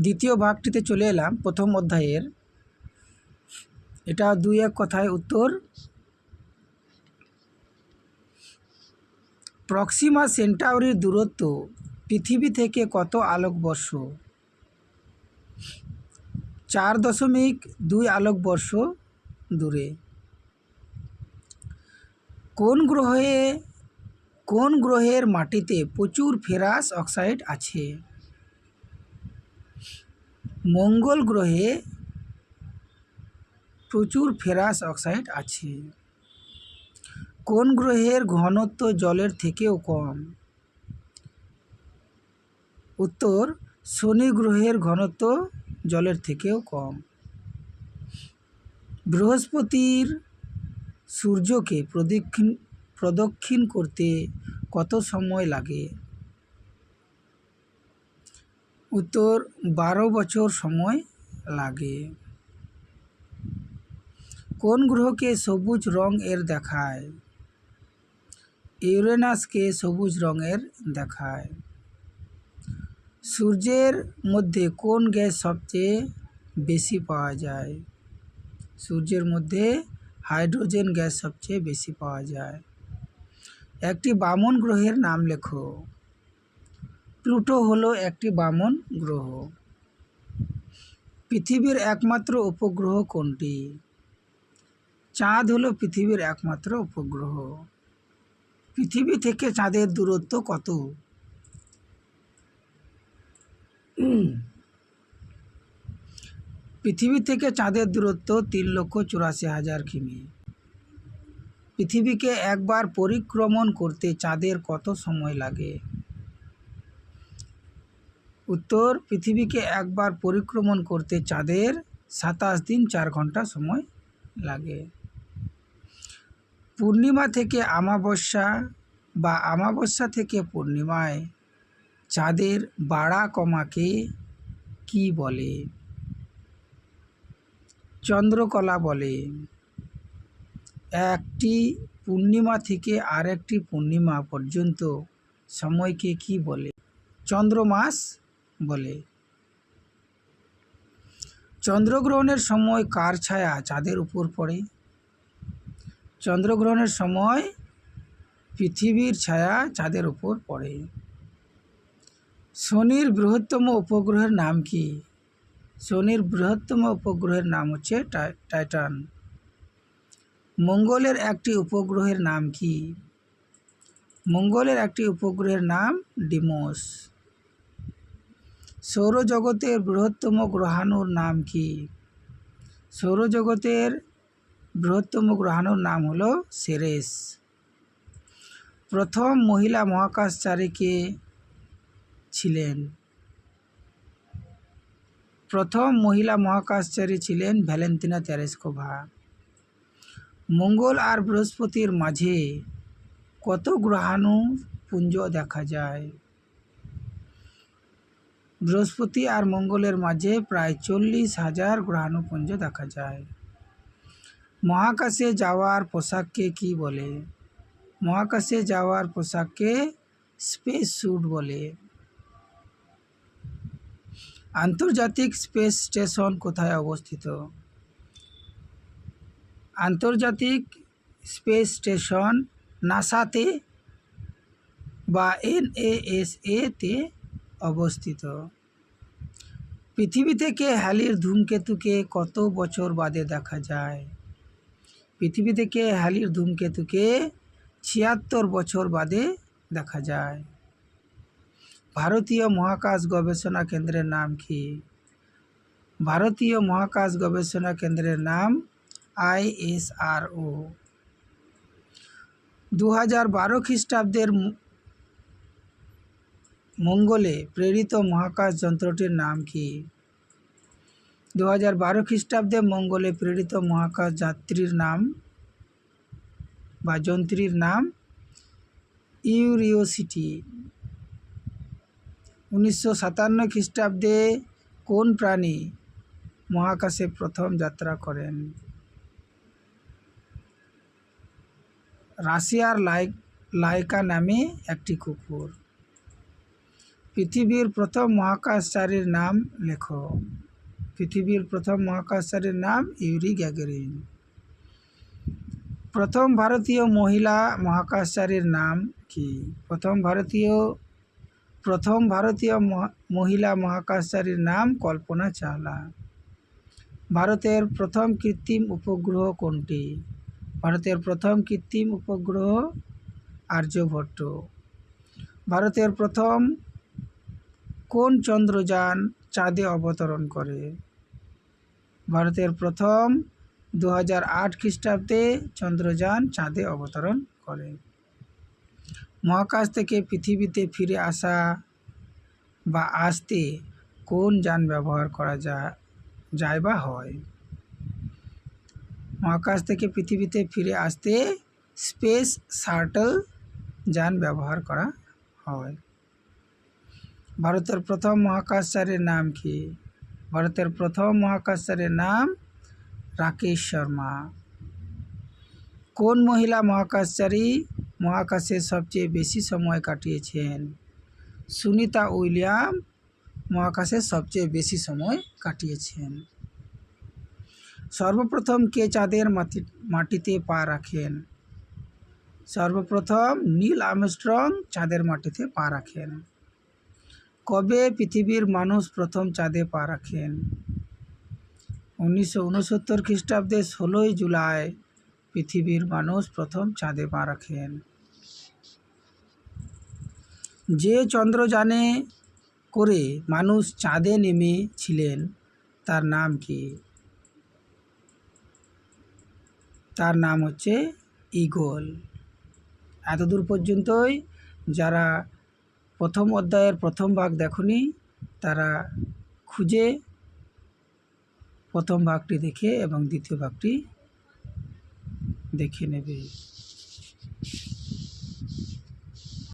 দ্বিতীয় ভাগটিতে চলে এলাম প্রথম অধ্যায়ের। এটা দুই এক কথায় উত্তর। প্রক্সিমা সেন্টাউরির দূরত্ব পৃথিবী থেকে কত আলোকবর্ষ? চার দশমিক দুই আলোকবর্ষ দূরে। কোন গ্রহে, কোন গ্রহের মাটিতে প্রচুর ফেরাস অক্সাইড আছে? মঙ্গল গ্রহে প্রচুর ফেরাস অক্সাইড আছে। কোন গ্রহের ঘনত্ব জলের থেকেও কম? উত্তর, শনি গ্রহের ঘনত্ব জলের থেকেও কম। বৃহস্পতির সূর্যকে প্রদক্ষিণ প্রদক্ষিণ করতে কত সময় লাগে? উত্তর বারো বছর সময় লাগে। কোন গ্রহকে সবুজ রং এর দেখায়? ইউরেনাসকে সবুজ রঙের দেখায়। সূর্যের মধ্যে কোন গ্যাস সবচেয়ে বেশি পাওয়া যায়? সূর্যের মধ্যে হাইড্রোজেন গ্যাস সবচেয়ে বেশি পাওয়া যায়। একটি বামন গ্রহের নাম লেখো। প্লুটো হলো একটি বামন গ্রহ। পৃথিবীর একমাত্র উপগ্রহ কোনটি? চাঁদ হলো পৃথিবীর একমাত্র উপগ্রহ। পৃথিবী থেকে চাঁদের দূরত্ব কত? পৃথিবী থেকে চাঁদের দূরত্ব তিন লক্ষ চুরাশি হাজার কিমি। পৃথিবীকে একবার পরিক্রমণ করতে চাঁদের কত সময় লাগে? উত্তর, পৃথিবীকে একবার পরিক্রমণ করতে চাঁদের সাতাশ দিন চার ঘণ্টা সময় লাগে। পূর্ণিমা থেকে আমাবস্যা বা আমাবস্যা থেকে পূর্ণিমায় চাঁদের বাড়া কমাকে কি বলে? চন্দ্রকলা বলে। একটি পূর্ণিমা থেকে আরেকটি পূর্ণিমা পর্যন্ত সময়কে কি বলে? চন্দ্রমাস বলে। চন্দ্রগ্রহণের সময় কার ছায়া চাঁদের উপর পড়ে? চন্দ্রগ্রহণের সময় পৃথিবীর ছায়া চাঁদের উপর পড়ে? শনির বৃহত্তম উপগ্রহের নাম কি? শনির বৃহত্তম উপগ্রহের নাম হচ্ছে টাইটান। মঙ্গলের একটি উপগ্রহের নাম কি? মঙ্গলের একটি উপগ্রহের নাম ডিমোস। সৌরজগতের বৃহত্তম গ্রহাণুর নাম কি? সৌরজগতের বৃহত্তম গ্রহাণুর নাম হলো সেরেস। প্রথম মহিলা মহাকাশচারী কে ছিলেন, প্রথম মহিলা মহাকাশচারী ছিলেন ভ্যালেন্তিনা তেরেস্কোভা মঙ্গল আর বৃহস্পতির মাঝে কত গ্রহাণু পুঞ্জ দেখা যায়? বৃহস্পতি আর মঙ্গলের মাঝে প্রায় চল্লিশ হাজার গ্রহাণুপুঞ্জ দেখা যায়। মহাকাশে যাওয়ার পোশাককে কি বলে? মহাকাশে যাওয়ার পোশাককে স্পেস স্যুট বলে। আন্তর্জাতিক স্পেস স্টেশন কোথায় অবস্থিত? আন্তর্জাতিক স্পেস স্টেশন নাসাতে বা এনএএসএতে অবস্থিত। পৃথিবী থেকে হ্যালির ধূমকেতুকে কত বছর বাদে দেখা যায়? পৃথিবী থেকে হ্যালির ধূমকেতুকে ছিয়াত্তর বছর বাদে দেখা যায়। ভারতীয় মহাকাশ গবেষণা কেন্দ্রের নাম কি? ভারতীয় মহাকাশ গবেষণা কেন্দ্রের নাম আইএসআরও। দু হাজার বারো খ্রিস্টাব্দের মঙ্গলে প্রেরিত মহাকাশ যন্ত্রটির নাম কি? দু হাজার বারো খ্রিস্টাব্দে মঙ্গলে প্রেরিত মহাকাশ যাত্রীর নাম বা যন্ত্রীর নাম ইউরিওসিটি। উনিশশো সাতান্ন খ্রিস্টাব্দে কোন প্রাণী মহাকাশে প্রথম যাত্রা করেন? রাশিয়ার লাইক লাইকা নামে একটি কুকুর। পৃথিবীর প্রথম মহাকাশচারীর নাম লেখো। পৃথিবীর প্রথম মহাকাশচারীর নাম ইউরি গ্যাগারিন। প্রথম ভারতীয় মহিলা মহাকাশচারীর নাম কি? প্রথম ভারতীয় প্রথম ভারতীয় মহা- মহিলা মহাকাশচারীর নাম কল্পনা চাওলা। ভারতের প্রথম কৃত্রিম উপগ্রহ কোনটি? ভারতের প্রথম কৃত্রিম উপগ্রহ আর্যভট্ট। ভারতের প্রথম কোন চন্দ্রযান চাঁদে অবতরণ করে? ভারতের প্রথম দু হাজার আট খ্রিস্টাব্দে চন্দ্রযান চাঁদে অবতরণ করে। মহাকাশ থেকে পৃথিবীতে ফিরে আসা বা আসতে কোন যান ব্যবহার করা যায় যায় বা হয়? মহাকাশ থেকে পৃথিবীতে ফিরে আসতে স্পেস শাটল যান ব্যবহার করা হয়। ভারতের প্রথম মহাকাশচারীর নাম কি? ভারতের প্রথম মহাকাশচারীর নাম রাকেশ শর্মা। কোন মহিলা মহাকাশচারী মহাকাশে সবচেয়ে বেশি সময় কাটিয়েছেন? সুনিতা উইলিয়াম মহাকাশে সবচেয়ে বেশি সময় কাটিয়েছেন। সর্বপ্রথম কে চাঁদের মাটি মাটিতে পা রাখেন? সর্বপ্রথম নীল আর্মস্ট্রং চাঁদের মাটিতে পা রাখেন। কবে পৃথিবীর মানুষ প্রথম চাঁদে পা রাখেন? উনিশশো উনসত্তর খ্রিস্টাব্দে ষোলোই জুলাই পৃথিবীর মানুষ প্রথম চাঁদে পা রাখেন। যে চন্দ্রযানে করে মানুষ চাঁদে নেমেছিলেন তার নাম কি? তার নাম হচ্ছে ইগল এতদূর পর্যন্তই যারা প্রথম অধ্যায়ের প্রথম ভাগ দেখুনি, তারা খুঁজে প্রথম ভাগটি দেখে এবং দ্বিতীয় ভাগটি দেখে নেবে।